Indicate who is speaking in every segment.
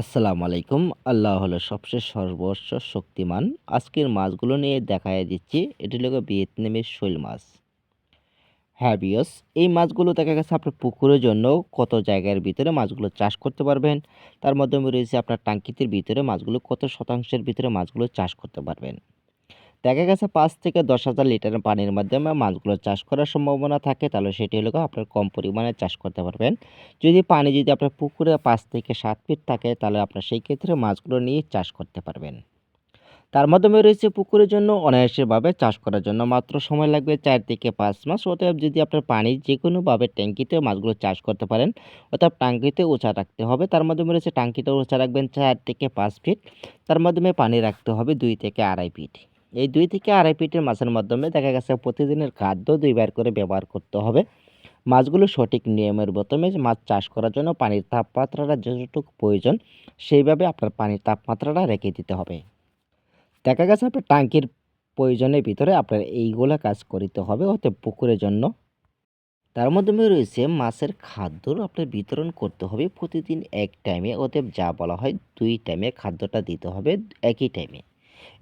Speaker 1: আসসালামু আলাইকুম। আল্লাহ হলো সবচেয়ে সর্বস্ব শক্তিমান। আজকের মাছগুলো নিয়ে দেখা দিচ্ছি। এটি হলো ভিয়েতনামের শৈল মাছ। হ্যাঁ বিয়স এই মাছগুলো দেখা গেছে আপনার পুকুরের জন্য কত জায়গার ভিতরে মাছগুলো চাষ করতে পারবেন। তার মাধ্যমে রয়েছে আপনার টাঙ্কিতির ভিতরে মাছগুলো, কত শতাংশের ভিতরে মাছগুলো চাষ করতে পারবেন। দেখা গেছে পাঁচ থেকে দশ হাজার লিটার পানির মাধ্যমে মাছগুলো চাষ করার সম্ভাবনা থাকে, তাহলে সেটি হলো আপনার কম পরিমাণে চাষ করতে পারবেন। যদি পানি যদি আপনার পুকুরে পাঁচ থেকে সাত ফিট থাকে, তাহলে আপনার সেই ক্ষেত্রে মাছগুলো নিয়ে চাষ করতে পারবেন। তার মাধ্যমে রয়েছে পুকুরের জন্য অনায়াসেভাবে চাষ করার জন্য মাত্র সময় লাগবে চার থেকে পাঁচ মাস। অতএব যদি আপনার পানি যে কোনোভাবে ট্যাঙ্কিতে মাছগুলো চাষ করতে পারেন, অর্থাৎ টাঙ্কিতে উঁচা রাখতে হবে, তার মাধ্যমে রয়েছে টাঙ্কিতে উঁচা রাখবেন চার থেকে পাঁচ ফিট, তার মাধ্যমে পানি রাখতে হবে দুই থেকে আড়াই ফিট। এই দুই থেকে আড়াই ফিটের মাছের মাধ্যমে দেখা গেছে প্রতিদিনের খাদ্য দুইবার করে ব্যবহার করতে হবে। মাছগুলো সঠিক নিয়মের মাধ্যমে মাছ চাষ করার জন্য পানির তাপমাত্রাটা যতটুকু প্রয়োজন, সেইভাবে আপনার পানির তাপমাত্রাটা রেখে দিতে হবে। দেখা গেছে আপনার ট্যাঙ্কির প্রয়োজনের ভিতরে আপনার এইগুলো কাজ করিতে হবে অতএব পুকুরের জন্য। তার মাধ্যমে রয়েছে মাছের খাদ্য আপনার বিতরণ করতে হবে প্রতিদিন এক টাইমে অতএব যা বলা হয় দুই টাইমে খাদ্যটা দিতে হবে একই টাইমে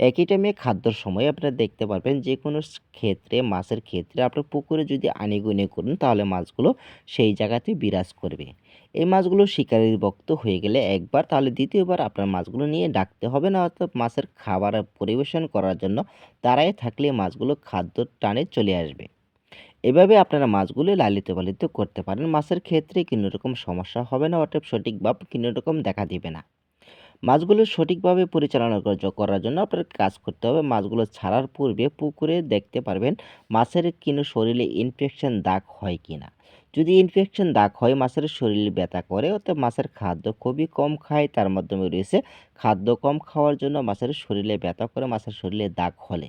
Speaker 1: একই টাইমে খাদ্যর সময় আপনারা দেখতে পারবেন যে কোনো ক্ষেত্রে, মাছের ক্ষেত্রে আপনার পুকুরে যদি আনিগুনি করুন, তাহলে মাছগুলো সেই জায়গাতে বিরাজ করবে। এই মাছগুলো শিকারির বক্ত হয়ে গেলে একবার, তাহলে দ্বিতীয়বার আপনার মাছগুলো নিয়ে ডাকতে হবে না, অর্থাৎ মাছের খাবার পরিবেশন করার জন্য দাঁড়ায় থাকলে মাছগুলো খাদ্য টানে চলে আসবে। এভাবে আপনারা মাছগুলো লালিত পালিত করতে পারেন। মাছের ক্ষেত্রে কোনো রকম সমস্যা হবে না অর্থাৎ সঠিক সঠিকভাবে কোনো রকম দেখা দিবে না। মাছগুলো সঠিকভাবে পরিচালনা কর- করার জন্য আপনার কাজ করতে হবে। মাছগুলো ছাড়ার পূর্বে পুকুরে দেখতে পারবেন মাছের কিনো শরীরে ইনফেকশন দাগ হয় কি না যদি ইনফেকশন দাগ হয়, মাছের শরীরে ব্যথা করে, অর্থাৎ মাছের খাদ্য খুবই কম খায়, তার মাধ্যমে রয়েছে খাদ্য কম খাওয়ার জন্য মাছের শরীরে ব্যথা করে, মাছের শরীরে দাগ হলে।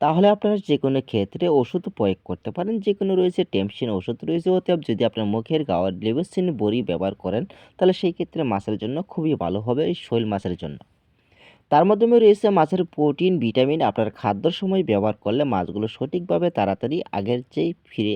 Speaker 1: তাহলে আপনারা যে কোনো ক্ষেত্রে ওষুধ প্রয়োগ করতে পারেন। যে কোনো রয়েছে টেমসিন ওষুধ রয়েছে অতএব যদি আপনার মুখের গাওয়ার লেবসিন বড়ি ব্যবহার করেন, তাহলে সেই ক্ষেত্রে মাছের জন্য খুবই ভালো হবে এই শৈল মাছের জন্য। তার মাধ্যমে রয়েছে মাছের প্রোটিন, ভিটামিন, আপনার খাদ্যর সময় ব্যবহার করলে মাছগুলো সঠিকভাবে তাড়াতাড়ি আগের চেয়ে ফিরে